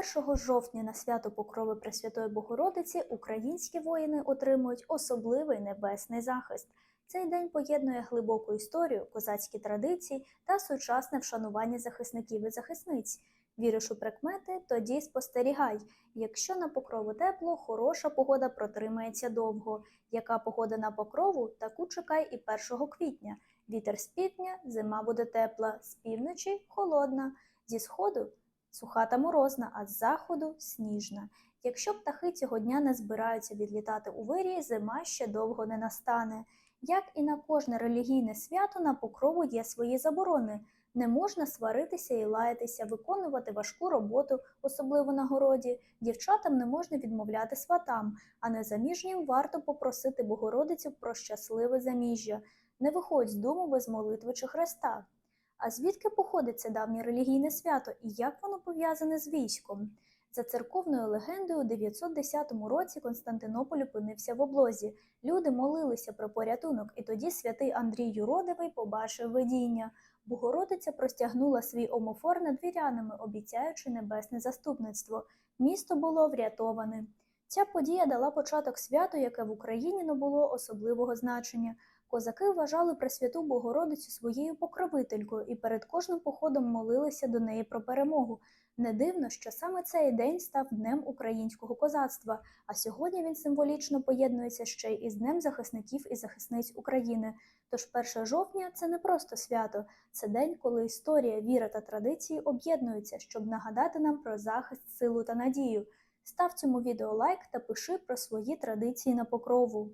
1 жовтня на свято Покрови Пресвятої Богородиці українські воїни отримують особливий небесний захист. Цей день поєднує глибоку історію, козацькі традиції та сучасне вшанування захисників і захисниць. Віриш у прикмети, тоді спостерігай. Якщо на покрову тепло, хороша погода протримається довго. Яка погода на покрову, таку чекай і 1 квітня. Вітер з півдня, зима буде тепла, з півночі холодна, зі сходу суха та морозна, а з заходу сніжна. Якщо птахи цього дня не збираються відлітати у вирії, зима ще довго не настане. Як і на кожне релігійне свято, на покрову є свої заборони. Не можна сваритися і лаятися, виконувати важку роботу, особливо на городі. Дівчатам не можна відмовляти сватам, а незаміжнім варто попросити Богородицю про щасливе заміжжя. Не виходь з дому без молитви чи хреста. А звідки походить це давнє релігійне свято і як воно пов'язане з військом? За церковною легендою, у 910 році Константинополь опинився в облозі. Люди молилися про порятунок, і тоді святий Андрій Юродивий побачив видіння. Богородиця простягнула свій омофор над вірянами, обіцяючи небесне заступництво. Місто було врятоване. Ця подія дала початок святу, яке в Україні не було особливого значення. Козаки вважали Пресвяту Богородицю своєю покровителькою і перед кожним походом молилися до неї про перемогу. Не дивно, що саме цей день став днем українського козацтва, а сьогодні він символічно поєднується ще й із Днем захисників і захисниць України. Тож 1 жовтня це не просто свято, це день, коли історія, віра та традиції об'єднуються, щоб нагадати нам про захист, силу та надію. Став цьому відео лайк та пиши про свої традиції на покрову.